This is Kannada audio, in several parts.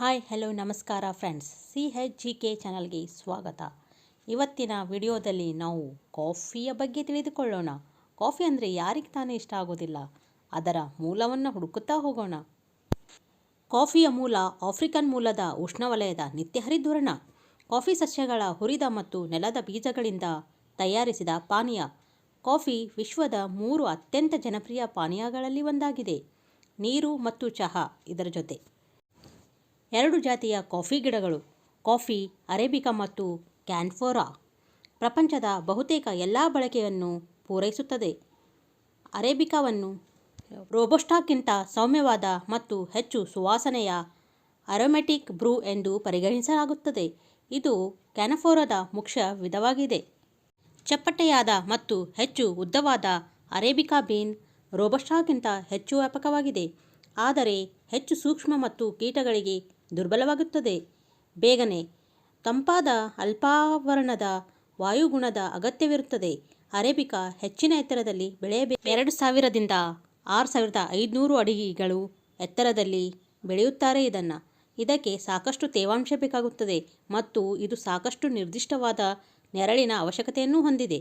ಹಾಯ್ ಹಲೋ ನಮಸ್ಕಾರ friends C H G K ಚಾನಲ್ಗೆ ಸ್ವಾಗತ. ಇವತ್ತಿನ ವಿಡಿಯೋದಲ್ಲಿ ನಾವು ಕಾಫಿಯ ಬಗ್ಗೆ ತಿಳಿದುಕೊಳ್ಳೋಣ. ಕಾಫಿ ಅಂದರೆ ಯಾರಿಗೆ ತಾನೇ ಇಷ್ಟ ಆಗೋದಿಲ್ಲ, ಅದರ ಮೂಲವನ್ನು ಹುಡುಕುತ್ತಾ ಹೋಗೋಣ. ಕಾಫಿಯ ಮೂಲ ಆಫ್ರಿಕನ್ ಮೂಲದ ಉಷ್ಣವಲಯದ ನಿತ್ಯ ಹರಿದ್ವರ್ಣ. ಕಾಫಿ ಸಸ್ಯಗಳ ಹುರಿದ ಮತ್ತು ನೆಲದ ಬೀಜಗಳಿಂದ ತಯಾರಿಸಿದ ಪಾನೀಯ. ಕಾಫಿ ವಿಶ್ವದ ಮೂರು ಅತ್ಯಂತ ಜನಪ್ರಿಯ ಪಾನೀಯಗಳಲ್ಲಿ ಒಂದಾಗಿದೆ. ನೀರು ಮತ್ತು ಚಹಾ ಇದರ ಜೊತೆ. ಎರಡು ಜಾತಿಯ ಕಾಫಿ ಗಿಡಗಳು, ಕಾಫಿ, ಅರೇಬಿಕಾ ಮತ್ತು ಕ್ಯಾನ್ಫೋರಾ. ಪ್ರಪಂಚದ ಬಹುತೇಕ ಎಲ್ಲ ಬಳಕೆಯನ್ನು ಪೂರೈಸುತ್ತದೆ. ಅರೇಬಿಕಾವನ್ನು ರೋಬಸ್ಟಾಕ್ಕಿಂತ ಸೌಮ್ಯವಾದ ಮತ್ತು ಹೆಚ್ಚು ಸುವಾಸನೆಯ ಅರೋಮೆಟಿಕ್ ಬ್ರೂ ಎಂದು ಪರಿಗಣಿಸಲಾಗುತ್ತದೆ. ಇದು ಕ್ಯಾನಫೋರಾದ ಮುಖ್ಯ ವಿಧವಾಗಿದೆ. ಚಪ್ಪಟೆಯಾದ ಮತ್ತು ಹೆಚ್ಚು ಉದ್ದವಾದ ಅರೇಬಿಕಾ ಬೀನ್ ರೋಬಸ್ಟಾಕ್ಕಿಂತ ಹೆಚ್ಚು ವ್ಯಾಪಕವಾಗಿದೆ. ಆದರೆ ಹೆಚ್ಚು ಸೂಕ್ಷ್ಮ ಮತ್ತು ಕೀಟಗಳಿಗೆ ದುರ್ಬಲವಾಗುತ್ತದೆ. ಬೇಗನೆ ತಂಪಾದ ಅಲ್ಪಾವರಣದ ವಾಯುಗುಣದ ಅಗತ್ಯವಿರುತ್ತದೆ. ಅರೇಬಿಕಾ ಹೆಚ್ಚಿನ ಎತ್ತರದಲ್ಲಿ ಬೆಳೆಯಬೇಕು. ಎರಡು ಸಾವಿರದಿಂದ ಆರು ಸಾವಿರದ ಐದುನೂರು ಅಡಿಗಳು ಎತ್ತರದಲ್ಲಿ ಬೆಳೆಯುತ್ತಾರೆ ಇದನ್ನು. ಇದಕ್ಕೆ ಸಾಕಷ್ಟು ತೇವಾಂಶ ಬೇಕಾಗುತ್ತದೆ ಮತ್ತು ಇದು ಸಾಕಷ್ಟು ನಿರ್ದಿಷ್ಟವಾದ ನೆರಳಿನ ಅವಶ್ಯಕತೆಯನ್ನು ಹೊಂದಿದೆ.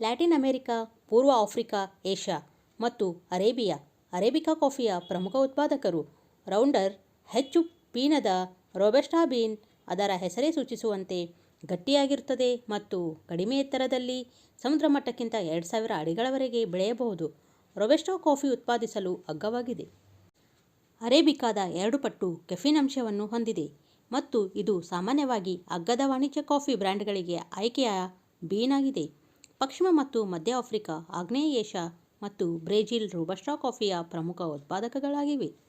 ಲ್ಯಾಟಿನ್ ಅಮೆರಿಕಾ, ಪೂರ್ವ ಆಫ್ರಿಕಾ, ಏಷ್ಯಾ ಮತ್ತು ಅರೇಬಿಯಾ ಅರೇಬಿಕಾ ಕಾಫಿಯ ಪ್ರಮುಖ ಉತ್ಪಾದಕರು, ರೌಂಡರ್, ಹೆಚ್ಚು ಪೀನದ ರೋಬಸ್ಟಾ ಬೀನ್ ಅದರ ಹೆಸರೇ ಸೂಚಿಸುವಂತೆ ಗಟ್ಟಿಯಾಗಿರುತ್ತದೆ ಮತ್ತು ಕಡಿಮೆ ಎತ್ತರದಲ್ಲಿ ಸಮುದ್ರ ಮಟ್ಟಕ್ಕಿಂತ ಎರಡು ಸಾವಿರ ಅಡಿಗಳವರೆಗೆ ಬೆಳೆಯಬಹುದು. ರೊಬೆಸ್ಟೋ ಕಾಫಿ ಉತ್ಪಾದಿಸಲು ಅಗ್ಗವಾಗಿದೆ. ಅರೇಬಿಕಾದ ಎರಡು ಪಟ್ಟು ಕೆಫಿನ್ ಅಂಶವನ್ನು ಹೊಂದಿದೆ ಮತ್ತು ಇದು ಸಾಮಾನ್ಯವಾಗಿ ಅಗ್ಗದ ವಾಣಿಜ್ಯ ಕಾಫಿ ಬ್ರ್ಯಾಂಡ್ಗಳಿಗೆ ಆಯ್ಕೆಯ ಬೀನ್ ಆಗಿದೆ. ಪಶ್ಚಿಮ ಮತ್ತು ಮಧ್ಯ ಆಫ್ರಿಕಾ, ಆಗ್ನೇಯ ಏಷ್ಯಾ ಮತ್ತು ಬ್ರೆಜಿಲ್ ರೋಬಸ್ಟಾ ಕಾಫಿಯ ಪ್ರಮುಖ ಉತ್ಪಾದಕಗಳಾಗಿವೆ.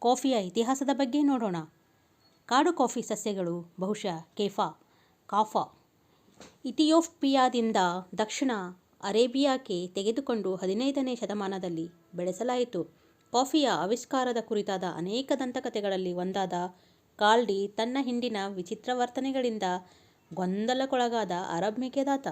ಕಾಫಿಯ ಇತಿಹಾಸದ ಬಗ್ಗೆ ನೋಡೋಣ. ಕಾಡು ಕಾಫಿ ಸಸ್ಯಗಳು, ಬಹುಶಃ ಕೇಫಾ, ಕಾಫಾ, ಇಥಿಯೋಪಿಯಾದಿಂದ ದಕ್ಷಿಣ ಅರೇಬಿಯಾಕ್ಕೆ ತೆಗೆದುಕೊಂಡು ಹದಿನೈದನೇ ಶತಮಾನದಲ್ಲಿ ಬೆಳೆಸಲಾಯಿತು. ಕಾಫಿಯ ಆವಿಷ್ಕಾರದ ಕುರಿತಾದ ಅನೇಕ ದಂತಕಥೆಗಳಲ್ಲಿ ಒಂದಾದ ಕಾಲ್ಡಿ ತನ್ನ ಹಿಂಡಿನ ವಿಚಿತ್ರ ವರ್ತನೆಗಳಿಂದ ಗೊಂದಲಕ್ಕೊಳಗಾದ ಅರಬ್ ಮೇಕೆದಾತ.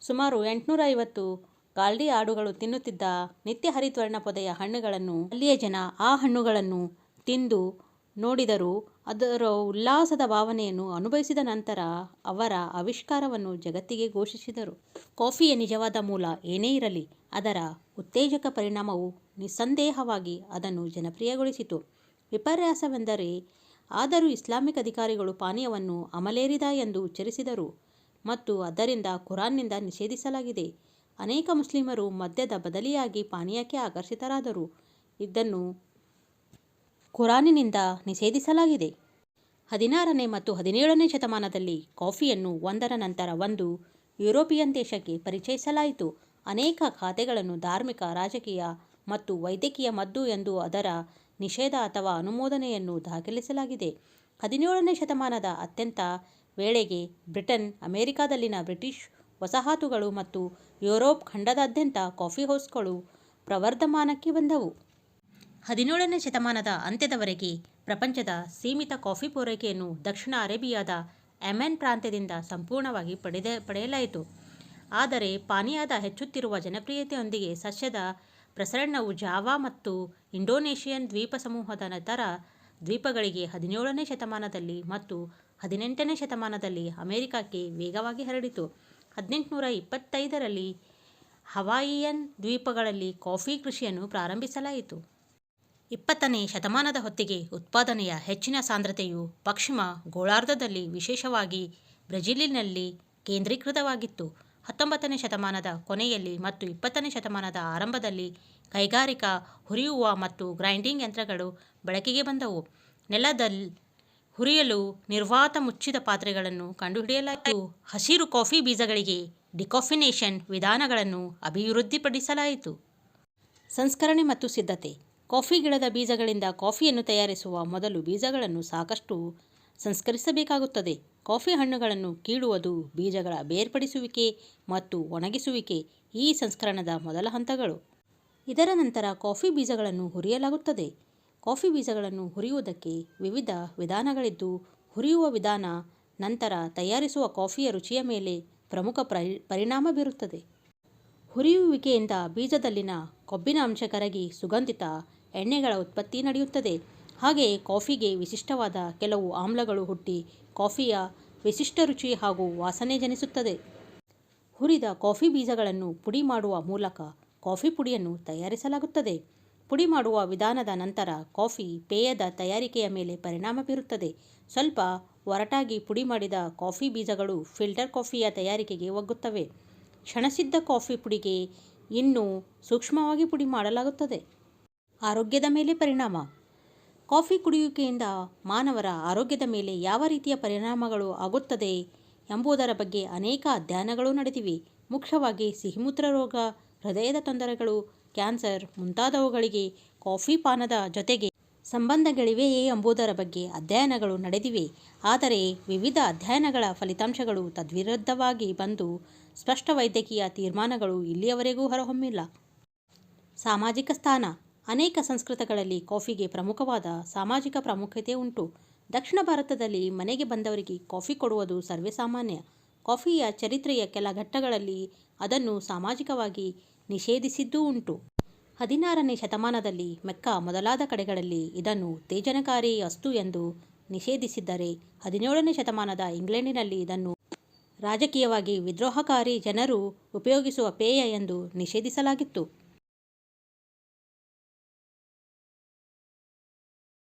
ಸುಮಾರು ಎಂಟುನೂರ ಐವತ್ತು ಕಾಲ್ಡಿ ಆಡುಗಳು ತಿನ್ನುತ್ತಿದ್ದ ನಿತ್ಯ ಹರಿದ್ವರ್ಣ ಪೊದೆಯ ಹಣ್ಣುಗಳನ್ನು, ಅಲ್ಲಿಯ ಜನ ಆ ಹಣ್ಣುಗಳನ್ನು ತಿಂದು ನೋಡಿದರು. ಅದರ ಉಲ್ಲಾಸದ ಭಾವನೆಯನ್ನು ಅನುಭವಿಸಿದ ನಂತರ ಅವರ ಆವಿಷ್ಕಾರವನ್ನು ಜಗತ್ತಿಗೆ ಘೋಷಿಸಿದರು. ಕಾಫಿಯ ನಿಜವಾದ ಮೂಲ ಏನೇ ಇರಲಿ, ಅದರ ಉತ್ತೇಜಕ ಪರಿಣಾಮವು ನಿಸ್ಸಂದೇಹವಾಗಿ ಅದನ್ನು ಜನಪ್ರಿಯಗೊಳಿಸಿತು. ವಿಪರ್ಯಾಸವೆಂದರೆ, ಆದರೂ ಇಸ್ಲಾಮಿಕ್ ಅಧಿಕಾರಿಗಳು ಪಾನೀಯವನ್ನು ಅಮಲೇರಿದ ಎಂದು ಉಚ್ಚರಿಸಿದರು ಮತ್ತು ಅದರಿಂದ ಕುರಾನ್ನಿಂದ ನಿಷೇಧಿಸಲಾಗಿದೆ. ಅನೇಕ ಮುಸ್ಲಿಮರು ಮದ್ಯದ ಬದಲಿಯಾಗಿ ಪಾನೀಯಕ್ಕೆ ಆಕರ್ಷಿತರಾದರು. ಇದನ್ನು ಕುರಾನಿನಿಂದ ನಿಷೇಧಿಸಲಾಗಿದೆ. ಹದಿನಾರನೇ ಮತ್ತು ಹದಿನೇಳನೇ ಶತಮಾನದಲ್ಲಿ ಕಾಫಿಯನ್ನು ಒಂದರ ನಂತರ ಒಂದು ಯುರೋಪಿಯನ್ ದೇಶಕ್ಕೆ ಪರಿಚಯಿಸಲಾಯಿತು. ಅನೇಕ ಖಾತೆಗಳನ್ನು ಧಾರ್ಮಿಕ, ರಾಜಕೀಯ ಮತ್ತು ವೈದ್ಯಕೀಯ ಮದ್ದು ಎಂದು ಅದರ ನಿಷೇಧ ಅಥವಾ ಅನುಮೋದನೆಯನ್ನು ದಾಖಲಿಸಲಾಗಿದೆ. ಹದಿನೇಳನೇ ಶತಮಾನದ ಅತ್ಯಂತ ವೇಳೆಗೆ ಬ್ರಿಟನ್ ಅಮೆರಿಕಾದಲ್ಲಿನ ಬ್ರಿಟಿಷ್ ವಸಾಹತುಗಳು ಮತ್ತು ಯುರೋಪ್ ಖಂಡದಾದ್ಯಂತ ಕಾಫಿ ಹೌಸ್ಗಳು ಪ್ರವರ್ಧಮಾನಕ್ಕೆ ಬಂದವು. ಹದಿನೇಳನೇ ಶತಮಾನದ ಅಂತ್ಯದವರೆಗೆ ಪ್ರಪಂಚದ ಸೀಮಿತ ಕಾಫಿ ಪೂರೈಕೆಯನ್ನು ದಕ್ಷಿಣ ಅರೇಬಿಯಾದ ಎಮೆನ್ ಪ್ರಾಂತ್ಯದಿಂದ ಸಂಪೂರ್ಣವಾಗಿ ಪಡೆದ, ಪಡೆಯಲಾಯಿತು. ಆದರೆ ಪಾನೀಯದ ಹೆಚ್ಚುತ್ತಿರುವ ಜನಪ್ರಿಯತೆಯೊಂದಿಗೆ ಸಸ್ಯದ ಪ್ರಸರಣವು ಜಾವಾ ಮತ್ತು ಇಂಡೋನೇಷಿಯನ್ ದ್ವೀಪ ಸಮೂಹದ ನಂತರ ದ್ವೀಪಗಳಿಗೆ ಹದಿನೇಳನೇ ಶತಮಾನದಲ್ಲಿ ಮತ್ತು ಹದಿನೆಂಟನೇ ಶತಮಾನದಲ್ಲಿ ಅಮೆರಿಕಕ್ಕೆ ವೇಗವಾಗಿ ಹರಡಿತು. ಹದಿನೆಂಟುನೂರ ಇಪ್ಪತ್ತೈದರಲ್ಲಿ ಹವಾಯಿಯನ್ ದ್ವೀಪಗಳಲ್ಲಿ ಕಾಫಿ ಕೃಷಿಯನ್ನು ಪ್ರಾರಂಭಿಸಲಾಯಿತು. ಇಪ್ಪತ್ತನೇ ಶತಮಾನದ ಹೊತ್ತಿಗೆ ಉತ್ಪಾದನೆಯ ಹೆಚ್ಚಿನ ಸಾಂದ್ರತೆಯು ಪಶ್ಚಿಮ ಗೋಳಾರ್ಧದಲ್ಲಿ ವಿಶೇಷವಾಗಿ ಬ್ರೆಜಿಲಿನಲ್ಲಿ ಕೇಂದ್ರೀಕೃತವಾಗಿತ್ತು. ಹತ್ತೊಂಬತ್ತನೇ ಶತಮಾನದ ಕೊನೆಯಲ್ಲಿ ಮತ್ತು ಇಪ್ಪತ್ತನೇ ಶತಮಾನದ ಆರಂಭದಲ್ಲಿ ಕೈಗಾರಿಕಾ ಹುರಿಯುವ ಮತ್ತು ಗ್ರೈಂಡಿಂಗ್ ಯಂತ್ರಗಳು ಬಳಕೆಗೆ ಬಂದವು. ನೆಲದಲ್ಲಿ ಹುರಿಯಲು ನಿರ್ವಾತ ಮುಚ್ಚಿದ ಪಾತ್ರೆಗಳನ್ನು ಕಂಡುಹಿಡಿಯಲಾಯಿತು. ಹಸಿರು ಕಾಫಿ ಬೀಜಗಳಿಗೆ ಡಿಕಾಫಿನೇಷನ್ ವಿಧಾನಗಳನ್ನು ಅಭಿವೃದ್ಧಿಪಡಿಸಲಾಯಿತು. ಸಂಸ್ಕರಣೆ ಮತ್ತು ಸಿದ್ಧತೆ. ಕಾಫಿ ಗಿಡದ ಬೀಜಗಳಿಂದ ಕಾಫಿಯನ್ನು ತಯಾರಿಸುವ ಮೊದಲು ಬೀಜಗಳನ್ನು ಸಾಕಷ್ಟು ಸಂಸ್ಕರಿಸಬೇಕಾಗುತ್ತದೆ. ಕಾಫಿ ಹಣ್ಣುಗಳನ್ನು ಕೀಳುವುದು ಬೀಜಗಳ ಬೇರ್ಪಡಿಸುವಿಕೆ ಮತ್ತು ಒಣಗಿಸುವಿಕೆ ಈ ಸಂಸ್ಕರಣದ ಮೊದಲ ಹಂತಗಳು. ಇದರ ನಂತರ ಕಾಫಿ ಬೀಜಗಳನ್ನು ಹುರಿಯಲಾಗುತ್ತದೆ. ಕಾಫಿ ಬೀಜಗಳನ್ನು ಹುರಿಯುವುದಕ್ಕೆ ವಿವಿಧ ವಿಧಾನಗಳಿದ್ದು, ಹುರಿಯುವ ವಿಧಾನ ನಂತರ ತಯಾರಿಸುವ ಕಾಫಿಯ ರುಚಿಯ ಮೇಲೆ ಪ್ರಮುಖ ಪರಿಣಾಮ ಬೀರುತ್ತದೆ. ಹುರಿಯುವಿಕೆಯಿಂದ ಬೀಜದಲ್ಲಿನ ಕೊಬ್ಬಿನ ಅಂಶ ಕರಗಿ ಸುಗಂಧಿತ ಎಣ್ಣೆಗಳ ಉತ್ಪತ್ತಿ ನಡೆಯುತ್ತದೆ. ಹಾಗೆಯೇ ಕಾಫಿಗೆ ವಿಶಿಷ್ಟವಾದ ಕೆಲವು ಆಮ್ಲಗಳು ಹುಟ್ಟಿ ಕಾಫಿಯ ವಿಶಿಷ್ಟ ರುಚಿ ಹಾಗೂ ವಾಸನೆ ಜನಿಸುತ್ತದೆ. ಹುರಿದ ಕಾಫಿ ಬೀಜಗಳನ್ನು ಪುಡಿ ಮಾಡುವ ಮೂಲಕ ಕಾಫಿ ಪುಡಿಯನ್ನು ತಯಾರಿಸಲಾಗುತ್ತದೆ. ಪುಡಿ ಮಾಡುವ ವಿಧಾನದ ನಂತರ ಕಾಫಿ ಪೇಯದ ತಯಾರಿಕೆಯ ಮೇಲೆ ಪರಿಣಾಮ ಬೀರುತ್ತದೆ. ಸ್ವಲ್ಪ ಒರಟಾಗಿ ಪುಡಿ ಮಾಡಿದ ಕಾಫಿ ಬೀಜಗಳು ಫಿಲ್ಟರ್ ಕಾಫಿಯ ತಯಾರಿಕೆಗೆ ಒಗ್ಗುತ್ತವೆ. ಕ್ಷಣಸಿದ್ಧ ಕಾಫಿ ಪುಡಿಗೆ ಇನ್ನೂ ಸೂಕ್ಷ್ಮವಾಗಿ ಪುಡಿ ಮಾಡಲಾಗುತ್ತದೆ. ಆರೋಗ್ಯದ ಮೇಲೆ ಪರಿಣಾಮ. ಕಾಫಿ ಕುಡಿಯುವಿಕೆಯಿಂದ ಮಾನವರ ಆರೋಗ್ಯದ ಮೇಲೆ ಯಾವ ರೀತಿಯ ಪರಿಣಾಮಗಳು ಆಗುತ್ತದೆ ಎಂಬುದರ ಬಗ್ಗೆ ಅನೇಕ ಅಧ್ಯಯನಗಳು ನಡೆದಿವೆ. ಮುಖ್ಯವಾಗಿ ಸಿಹಿಮೂತ್ರ ರೋಗ, ಹೃದಯದ ತೊಂದರೆಗಳು ಕ್ಯಾನ್ಸರ್ ಮುಂತಾದವುಗಳಿಗೆ ಕಾಫಿ ಪಾನದ ಜೊತೆಗೆ ಸಂಬಂಧಗಳಿವೆಯೇ ಎಂಬುದರ ಬಗ್ಗೆ ಅಧ್ಯಯನಗಳು ನಡೆದಿವೆ. ಆದರೆ ವಿವಿಧ ಅಧ್ಯಯನಗಳ ಫಲಿತಾಂಶಗಳು ತದ್ವಿರುದ್ಧವಾಗಿ ಬಂದು ಸ್ಪಷ್ಟ ವೈದ್ಯಕೀಯ ತೀರ್ಮಾನಗಳು ಇಲ್ಲಿಯವರೆಗೂ ಹೊರಹೊಮ್ಮಿಲ್ಲ. ಸಾಮಾಜಿಕ ಸ್ಥಾನ. ಅನೇಕ ಸಂಸ್ಕೃತಗಳಲ್ಲಿ ಕಾಫಿಗೆ ಪ್ರಮುಖವಾದ ಸಾಮಾಜಿಕ ಪ್ರಾಮುಖ್ಯತೆ ಉಂಟು. ದಕ್ಷಿಣ ಭಾರತದಲ್ಲಿ ಮನೆಗೆ ಬಂದವರಿಗೆ ಕಾಫಿ ಕೊಡುವುದು ಸರ್ವೇಸಾಮಾನ್ಯ ಕಾಫಿಯ ಚರಿತ್ರೆಯ ಕೆಲ ಘಟ್ಟಗಳಲ್ಲಿ ಅದನ್ನು ಸಾಮಾಜಿಕವಾಗಿ ನಿಷೇಧಿಸಿದ್ದೂ ಉಂಟು. ಹದಿನಾರನೇ ಶತಮಾನದಲ್ಲಿ ಮೆಕ್ಕ ಮೊದಲಾದ ಕಡೆಗಳಲ್ಲಿ ಇದನ್ನು ಉತ್ತೇಜನಕಾರಿ ಅಸ್ತು ಎಂದು ನಿಷೇಧಿಸಿದ್ದರೆ ಹದಿನೇಳನೇ ಶತಮಾನದ ಇಂಗ್ಲೆಂಡಿನಲ್ಲಿ ಇದನ್ನು ರಾಜಕೀಯವಾಗಿ ವಿದ್ರೋಹಕಾರಿ ಜನರು ಉಪಯೋಗಿಸುವ ಪೇಯ ಎಂದು ನಿಷೇಧಿಸಲಾಗಿತ್ತು.